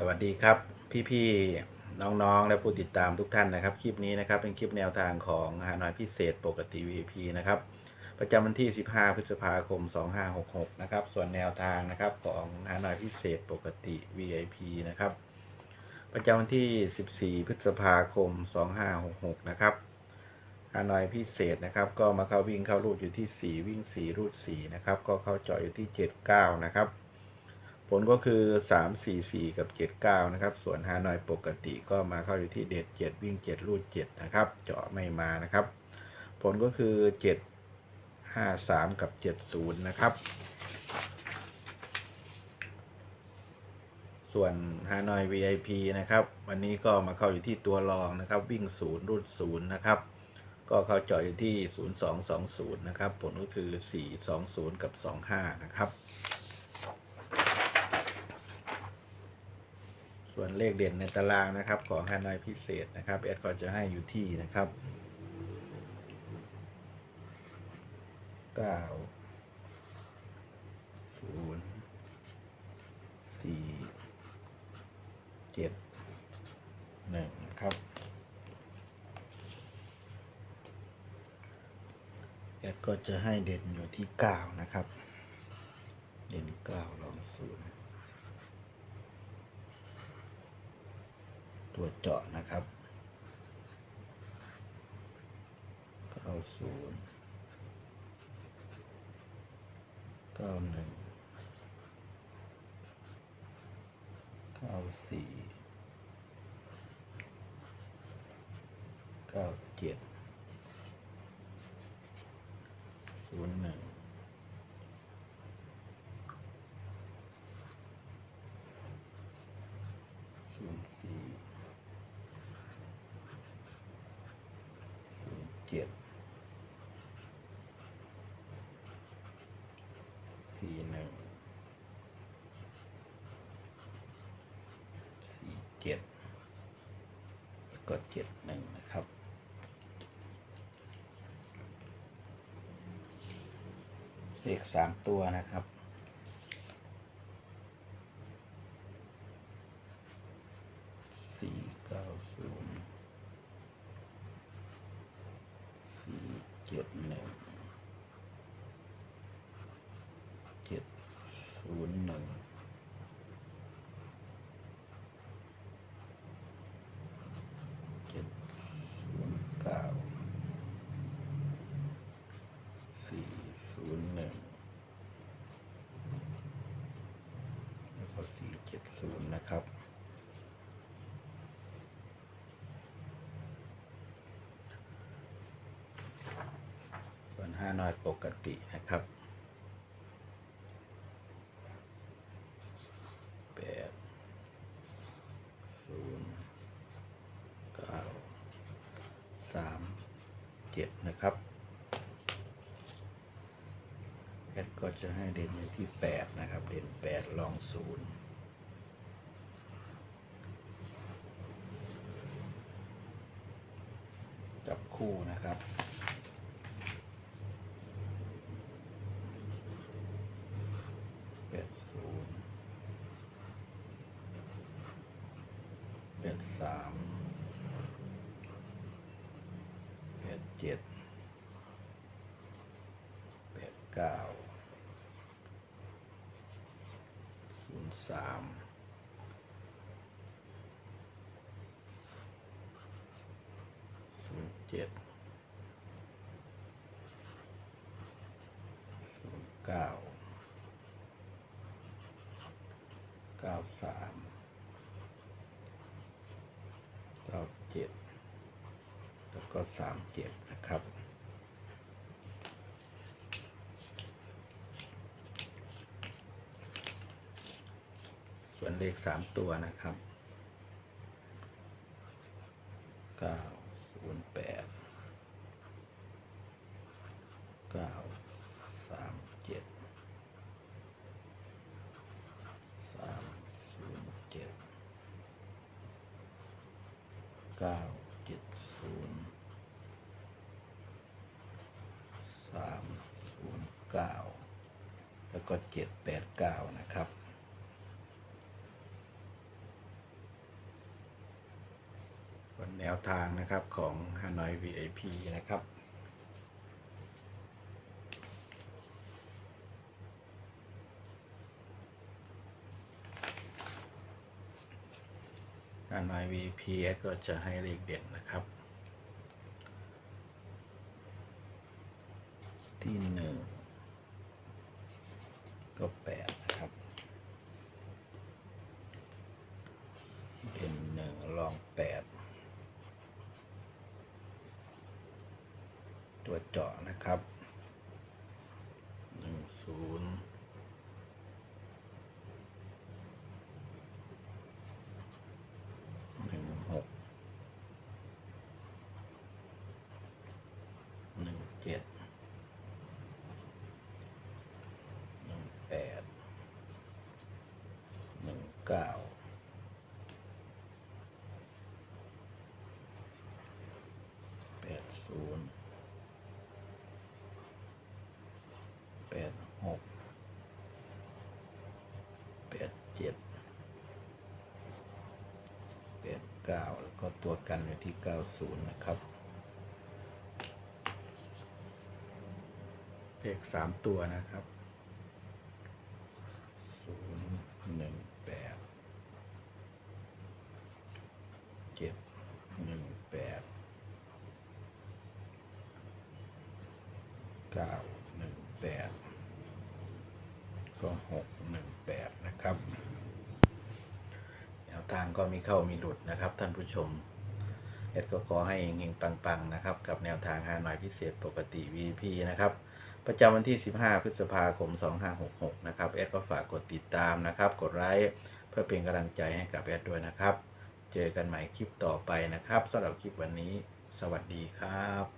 สวัสดีครับ พี่ๆน้องๆ และผู้ติดตามทุกท่านนะครับ คลิปนี้นะครับเป็นคลิปแนวทางของฮานอยพิเศษปกติ VIP นะครับ ประจำวันที่ 15 พฤษภาคม 2566 นะครับ ส่วนแนวทางนะครับของฮานอยพิเศษปกติ VIP นะครับ ประจำวันที่ 14 พฤษภาคม 2566 นะครับฮานอยพิเศษนะครับก็มาเข้าวิ่งเข้ารูดอยู่ที่ 4 วิ่ง 4 รูด 4 นะครับ ก็เข้าเจาะอยู่ที่ 79 นะครับ ผลก็คือ 3 4 4 กับ 79 นะครับ ส่วนฮานอยปกติก็มาเข้าอยู่ที่เด็ด 7 วิ่ง 7 รูด 7 นะครับ เจาะไม่มานะครับ ผลก็คือ 7 5 3 กับ 70 นะครับ ส่วนฮานอย VIP นะครับ วันนี้ก็มาเข้าอยู่ที่ตัวรองนะครับ วิ่ง 0 รูด 0 นะครับ ก็เข้าเจาะอยู่ที่ 0220 นะครับ ผลก็คือ 420 กับ 25 นะครับ ส่วนเลขเด่นในตารางนะครับ ของฮานอยพิเศษนะครับแอดก็จะให้อยู่ที่นะครับเก้าศูนย์สี่เจ็ดหนึ่งครับแอดก็จะให้เด่นอยู่ที่เก้านะครับ เด่นเก้าลองศูนย์ ตัวเจาะนะครับเก้าศูนย์เก้าหนึ่งเก้าสี่เก้าเจ็ดศูนย์หนึ่งศูนย์สี่ ศูนย์เจ็ดสี่หนึ่งสี่เจ็ดแล้วก็เจ็ดหนึ่งนะครับ เลขสามตัวนะครับ สี่เก้าศูนย์ สี่ เจ็ดหนึ่งเจ็ดศูนย์หนึ่งเจ็ดศูนย์เก้าสี่ศูนย์หนึ่งแล้วก็สี่เจ็ดศูนย์นะครับ ส่วนห้าน้อยปกตินะครับแปดศูนย์เก้าสามเจ็ดนะครับแอดก็จะให้เด่นอยู่ที่แปดนะครับ เด่นแปดลองศูนย์จับคู่นะครับ แปดศูนย์ แปดสามแปดเจ็ดแปดเก้าศูนย์สามศูนย์เจ็ดศูนย์เก้าเก้าสามเก้าเจ็ดแล้ว ก็สามเจ็ดนะครับ ส่วนเลขสามตัวนะครับเก้าศูนย์แปดเก้าสามเจ็ดสามศูนย์เจ็ดเก้า สามศูเก้าแล้วก็เจ็ดแปดเก้านะครับ บนแนวทางนะครับของฮานอย VIP นะครับฮานอย VIP ก็จะให้เลขเด่นนะครับ ที่หนึ่งก็แปดนะครับ เป็นหนึ่งลองแปดตัวเจาะนะครับหนึ่งศูนย์ แปดเก้าแล้วก็ตัวกันอยู่ที่เก้าศูนย์นะครับเลขสามตัวนะครับศูนย์หนึ่งแปดเจ็ดหนึ่งแปดเก้าหนึ่งแปดก็หกหนึ่งแปดนะครับ ทางก็มีเข้ามีหลุดนะครับ ท่านผู้ชมเอ็ดก็ขอให้เฮงๆปังๆนะครับ กับแนวทางหาหน่อยพิเศษปกติ VP นะครับ ประจำวันที่ 15 พฤษภาคม 2566 นะครับแอดก็ฝากกดติดตามนะครับ กดไลค์เพื่อเป็นกำลังใจให้กับแอดด้วยนะครับ เจอกันใหม่คลิปต่อไปนะครับสำหรับคลิปวันนี้ สวัสดีครับ